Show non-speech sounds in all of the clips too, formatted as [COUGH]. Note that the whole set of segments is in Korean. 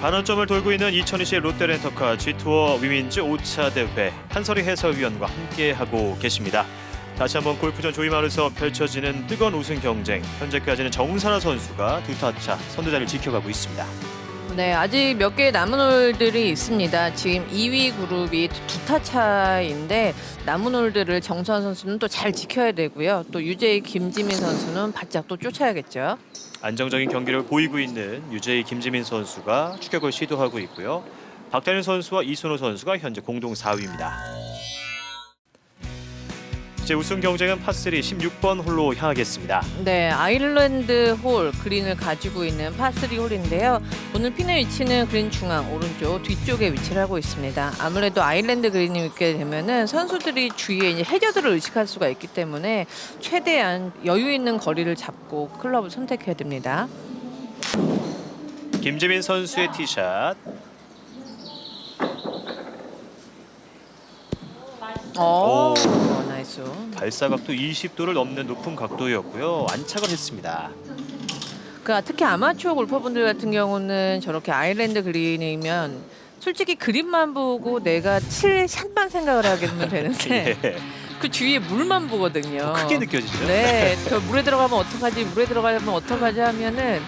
반환점을 돌고 있는 2020 롯데렌터카 G투어 위민즈 5차 대회 한설희 해설위원과 함께하고 계십니다. 다시 한번 골프전 조이마르에서 펼쳐지는 뜨거운 우승 경쟁. 현재까지는 정선아 선수가 두 타차 선두 자리를 지켜가고 있습니다. 네, 아직 몇 개 남은 홀들이 있습니다. 지금 2위 그룹이 두 타 차인데 남은 홀들을 정수환 선수는 또 잘 지켜야 되고요. 또 유재희, 김지민 선수는 바짝 또 쫓아야겠죠. 안정적인 경기를 보이고 있는 유재희 김지민 선수가 추격을 시도하고 있고요. 박다현 선수와 이순호 선수가 현재 공동 4위입니다. 이제 우승 경쟁은 파3 16번 홀로 향하겠습니다. 네, 아일랜드 홀 그린을 가지고 있는 파3 홀인데요. 오늘 핀의 위치는 그린 중앙 오른쪽 뒤쪽에 위치를 하고 있습니다. 아무래도 아일랜드 그린이 있게 되면은 선수들이 주위에 이제 해저들을 의식할 수가 있기 때문에 최대한 여유 있는 거리를 잡고 클럽을 선택해야 됩니다. 김지민 선수의 티샷. 오, 나이스. 발사각도 20도를 넘는 높은 각도였고요. 안착을 했습니다. 그 특히 아마추어 골퍼분들 같은 경우는 저렇게 아일랜드 그린이면 솔직히 그린만 보고 내가 칠 샷만 생각을 하게 되면 되는데 [LAUGHS] 예. 그 주위에 물만 보거든요. 더 크게 느껴지죠? 네, 저 물에 들어가면 어떡하지? 물에 들어가면 어떡하지 하면은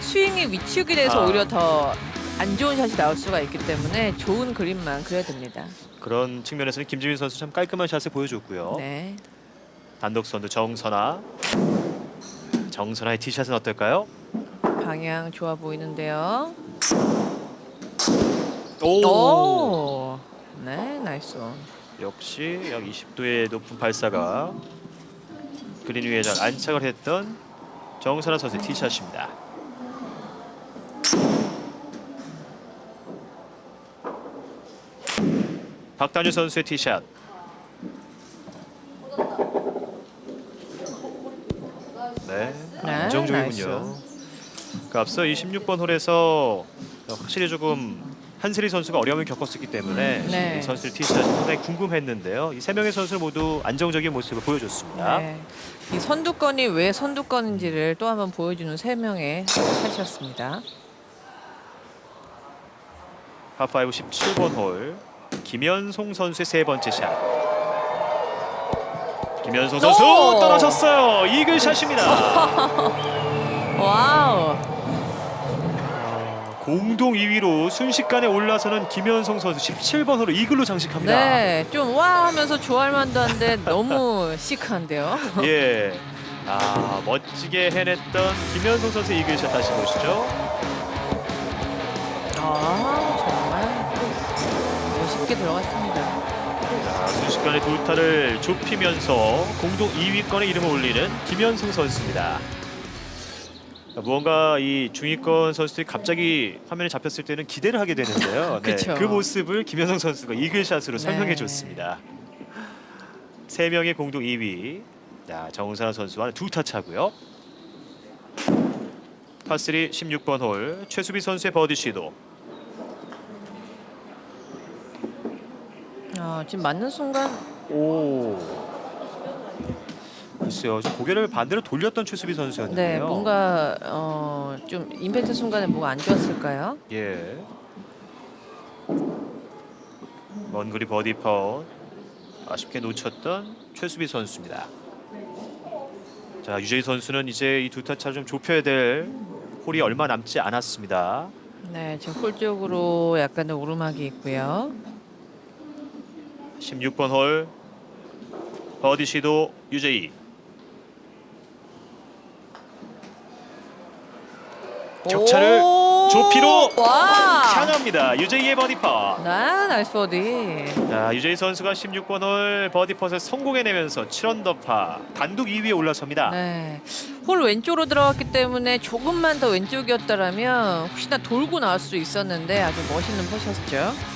스윙이 위축이 돼서 아. 오히려 더 안 좋은 샷이 나올 수가 있기 때문에 좋은 그린만 그려야 됩니다. 그런 측면에서는 김지민 선수 참 깔끔한 샷을 보여줬고요. 네. 단독 선두 정선아. 정선아의 티샷은 어떨까요? 방향 좋아 보이는데요. 오. 오. 네, 나이스. 역시 약 20도의 높은 발사가 그린 위에 잘 안착을 했던 정선아 선수의 티샷입니다. 박단유 선수의 티샷. 네, 네, 안정적이군요. 나이스. 그 앞서 이 16번 홀에서 확실히 조금 한슬이 선수가 어려움을 겪었었기 때문에 네. 이 선수들 티샷이 상당히 궁금했는데요. 이 세 명의 선수 모두 안정적인 모습을 보여줬습니다. 네. 이 선두권이 왜 선두권인지를 또 한번 보여주는 세 명의 샷이었습니다. 파5 17번 홀 김현송 선수의 세 번째 샷. 김현송 선수 오! 떨어졌어요. 이글 샷입니다. [LAUGHS] 와우. 공동 2위로 순식간에 올라서는 김현송 선수 17번 홀을 이글로 장식합니다. 네, 좀 와 하면서 좋아할 만도 한데 너무 [LAUGHS] 시크한데요. [LAUGHS] 예. 아 멋지게 해냈던 김현송 선수의 이글샷 다시 보시죠. 아, 멋있게 들어갔습니다. 자, 순식간에 두 타를 좁히면서 공동 2위권에 이름을 올리는 김현승 선수입니다. 무언가 이 중위권 선수들이 갑자기 화면에 잡혔을 때는 기대를 하게 되는데요. [LAUGHS] 네, 그쵸. 그 모습을 김현성 선수가 이글샷으로 설명해 네. 줬습니다. 세 명의 공동 2위. 자, 정은사 선수와는 두타 차고요. 파3 16번 홀 최수비 선수의 버디 시도. 아, 지금 맞는 순간 오. 글쎄요, 좀 고개를 반대로 돌렸던 최수비 네, 선수였는데요. 뭔가 어, 좀 임팩트 순간에 뭐가 안 좋았을까요? 예. 먼 거리 버디 파운 아쉽게 놓쳤던 최수비 선수입니다. 자 유재희 선수는 이제 이 두 타 차를 좀 좁혀야 될 홀이 얼마 남지 않았습니다. 네, 지금 홀 쪽으로 약간의 오르막이 있고요. 16번 홀 버디 시도 유재희! 좁히로 와! 향합니다. 유재희의 버디 파. 나 나이스 버디. 자 유재희 선수가 16번 홀 버디 펫을 성공해내면서 7언더파 단독 2위에 올라섭니다. 네. 홀 왼쪽으로 들어갔기 때문에 조금만 더 왼쪽이었더라면 혹시나 돌고 나올 수 있었는데 아주 멋있는 퍼셨죠.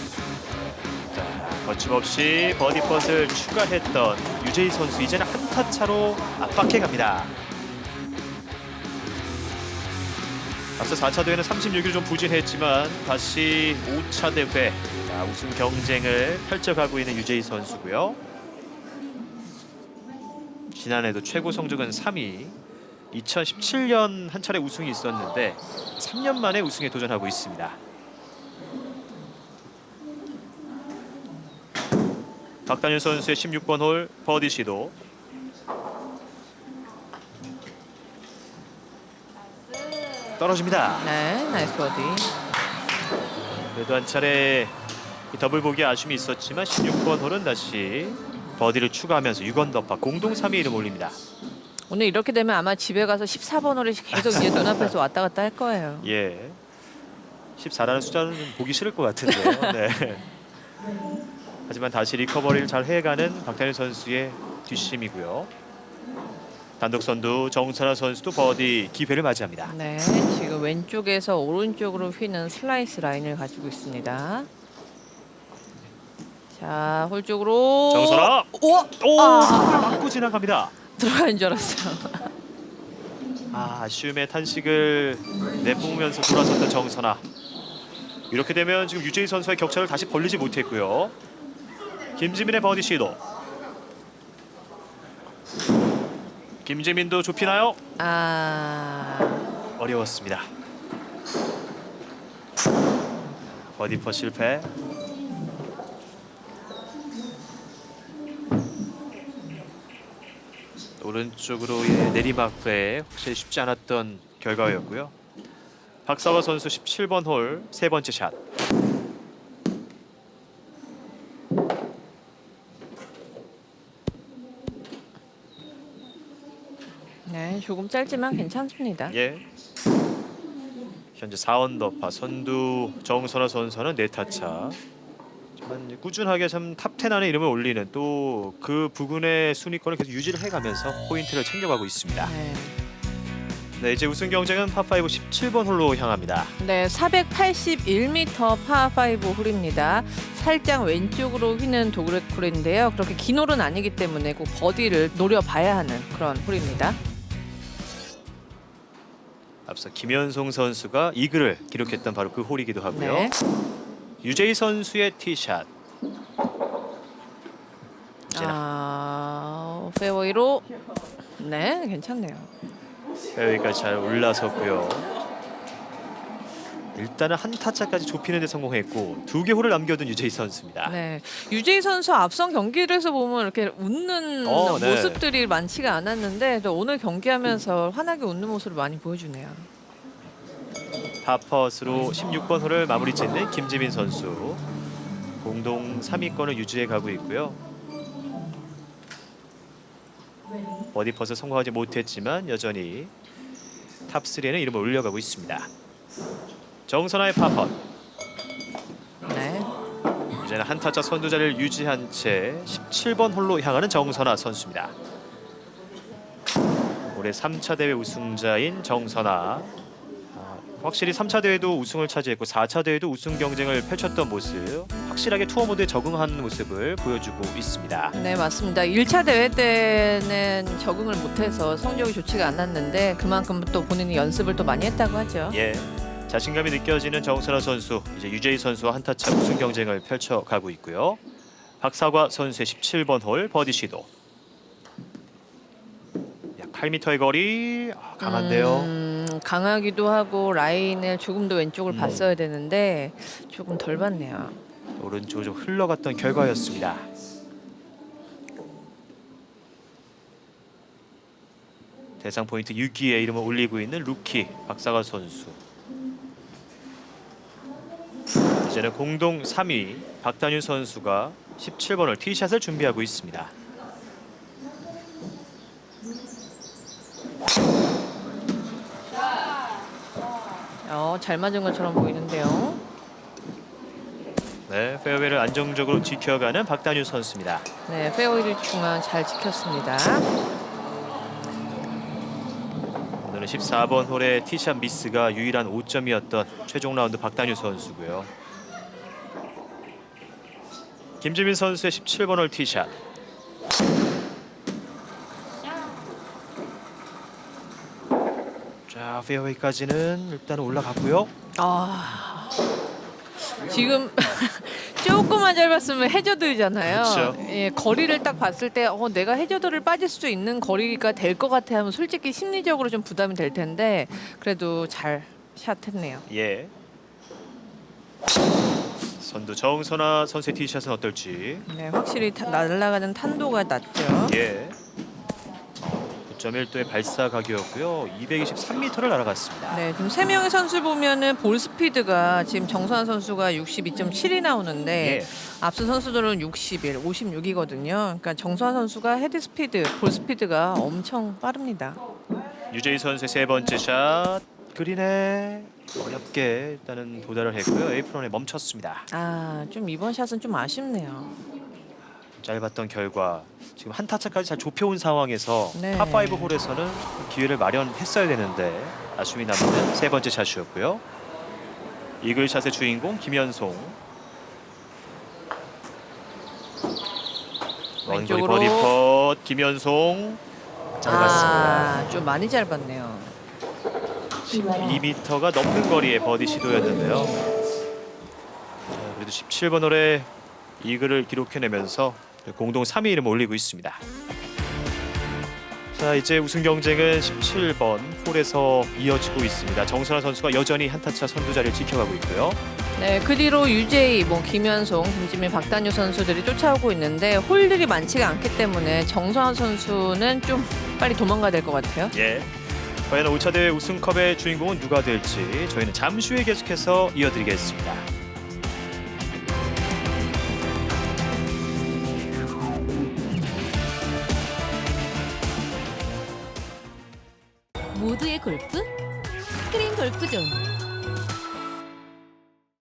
자 거침없이 버디 펫을 추가했던 유재희 선수 이제는 한타 차로 압박해 갑니다. 앞서 4차 대회는 36일 좀 부진했지만 다시 5차 대회 자, 우승 경쟁을 펼쳐가고 있는 유재희 선수고요. 지난해도 최고 성적은 3위. 2017년 한 차례 우승이 있었는데 3년 만에 우승에 도전하고 있습니다. 박단윤 선수의 16번 홀 버디 시도. 떨어집니다. 네, 나이스 버디. 그래도 한 차례 이 더블 보기 아쉬움이 있었지만 16번 홀은 다시 버디를 추가하면서 6원 더파 공동 3위 이름 올립니다. 오늘 이렇게 되면 아마 집에 가서 14번 홀이 계속 이제 눈앞에서 왔다 갔다 할 거예요. [LAUGHS] 예. 14라는 숫자는 보기 싫을 것 같은데요. [LAUGHS] 네. 하지만 다시 리커버리를 잘 해가는 박태현 선수의 뒷심이고요. 단독 선두 정선아 선수도 버디 기회를 맞이합니다. 네, 지금 왼쪽에서 오른쪽으로 휘는 슬라이스 라인을 가지고 있습니다. 자, 홀 쪽으로 정선아! 오! 오! 아. 맞고 지나갑니다. 들어가는 줄 알았어요. 아, 아쉬움의 탄식을 내뿜으면서 돌아섰던 정선아. 이렇게 되면 지금 유재희 선수의 격차를 다시 벌리지 못했고요. 김지민의 버디 시도. 김지민도 좁히나요? 아, 어려웠습니다. 버디퍼 실패. 오른쪽으로의 내리막 후에 확실히 쉽지 않았던 결과였고요. 박사와 선수 17번 홀 세 번째 샷. 네, 조금 짧지만 괜찮습니다. 예. 현재 4언더파 선두 정선아 선수는 네타차. 하지만 꾸준하게 참 탑10 안에 이름을 올리는 또 그 부근의 순위권을 계속 유지를 해가면서 포인트를 챙겨가고 있습니다. 네. 네, 이제 우승 경쟁은 파5 17번 홀로 향합니다. 네, 481m 파5 홀입니다. 살짝 왼쪽으로 휘는 도그렉 홀인데요. 그렇게 긴 홀은 아니기 때문에 꼭 버디를 노려봐야 하는 그런 홀입니다. 앞서 김현송 선수가 이글을 기록했던 바로 그 홀이기도 하고요. 네. 유재희 선수의 티샷. 아, 페어웨이로 네, 괜찮네요. 페어웨이까지 잘 올라섰고요. 일단은 한 타차까지 좁히는 데 성공했고 두 개 홀을 남겨둔 유재희 선수입니다. 네, 유재희 선수 앞선 경기를해서 보면 이렇게 웃는 어, 네. 모습들이 많지가 않았는데 또 오늘 경기하면서 환하게 웃는 모습을 많이 보여주네요. 파퍼스로 16번 홀을 마무리 짓는 김지민 선수 공동 3위권을 유지해 가고 있고요. 버디 퍼스 성공하지 못했지만 여전히 탑 3에는 이름을 올려가고 있습니다. 정선아의 파퍼 네, 이제는 한 타차 선두 자리를 유지한 채 17번 홀로 향하는 정선아 선수입니다. 올해 3차 대회 우승자인 정선아. 아, 확실히 3차 대회도 우승을 차지했고 4차 대회도 우승 경쟁을 펼쳤던 모습, 확실하게 투어 모드에 적응하는 모습을 보여주고 있습니다. 네 맞습니다. 1차 대회 때는 적응을 못해서 성적이 좋지가 않았는데 그만큼 또 본인이 연습을 또 많이 했다고 하죠. 예, 자신감이 느껴지는 정선아 선수, 이제 유재희 선수와 한 타차 우승 경쟁을 펼쳐가고 있고요. 박사과 선수의 17번 홀 버디 시도. 약 8m의 거리 아, 강한데요. 음, 강하기도 하고 라인을 조금 더 왼쪽을 음. 봤어야 되는데 조금 덜 봤네요. 오른쪽으로 좀 흘러갔던 결과였습니다. 대상 포인트 6위에 이름을 올리고 있는 루키 박사가 선수. 이제는 공동 3위 박단윤 선수가 17번을 티샷을 준비하고 있습니다. 어, 잘 맞은 것처럼 보이는데요. 네, 페어웨이를 안정적으로 지켜가는 박단윤 선수입니다. 네, 페어웨이 중앙 잘 지켰습니다. 오늘은 14번 홀의 티샷 미스가 유일한 5점이었던 최종 라운드 박단유 선수고요. 김지민 선수의 17번 홀 티샷. 자, 페어웨이까지는 일단 올라갔고요. 아, 지금 [LAUGHS] 조금만 짧았으면 해저드잖아요. 그렇죠. 예, 거리를 딱 봤을 때 어, 내가 해저드를 빠질 수 있는 거리가 될 것 같아 하면 솔직히 심리적으로 좀 부담이 될 텐데 그래도 잘 샷했네요. 예. 선두 정선아 선수의 티샷은 어떨지. 네, 확실히 타- 날아가는 탄도가 낮죠. 예. 9.1도의 발사 각이었고요. 223m를 날아갔습니다. 네, 지금 세 명의 선수 보면은 볼 스피드가 지금 정선 선수가 62.7이 나오는데 예. 앞선 선수들은 61, 56이거든요. 그러니까 정선 선수가 헤드 스피드, 볼 스피드가 엄청 빠릅니다. 유재희 선수의 세 번째 샷 그린에 어렵게 일단은 도달을 했고요. 에이프런에 멈췄습니다. 아, 좀 이번 샷은 좀 아쉽네요. 짧았던 결과 지금 한 타차까지 잘 좁혀온 상황에서 네. 파5 홀에서는 기회를 마련했어야 되는데 아쉬움이 남는 세 번째 샷이었고요. 이글샷의 주인공 김현송 원거리 왼쪽으로. 버디 펫 김현송 짧았습니다. 아, 좀 많이 짧았네요. 2m가 넘는 거리의 버디 시도였는데요. 자, 그래도 17번 홀에 이글을 기록해내면서 공동 3위 이름 올리고 있습니다. 자 이제 우승 경쟁은 17번 홀에서 이어지고 있습니다. 정선아 선수가 여전히 한타차 선두 자리를 지켜가고 있고요. 네, 그 뒤로 유재희, 뭐 김현송, 김지민, 박단유 선수들이 쫓아오고 있는데 홀들이 많지가 않기 때문에 정서환 선수는 좀 빨리 도망가야 될 것 같아요. 예. 과연 5차 대회 우승컵의 주인공은 누가 될지 저희는 잠시 후에 계속해서 이어드리겠습니다. 모두의 골프 스크린 골프존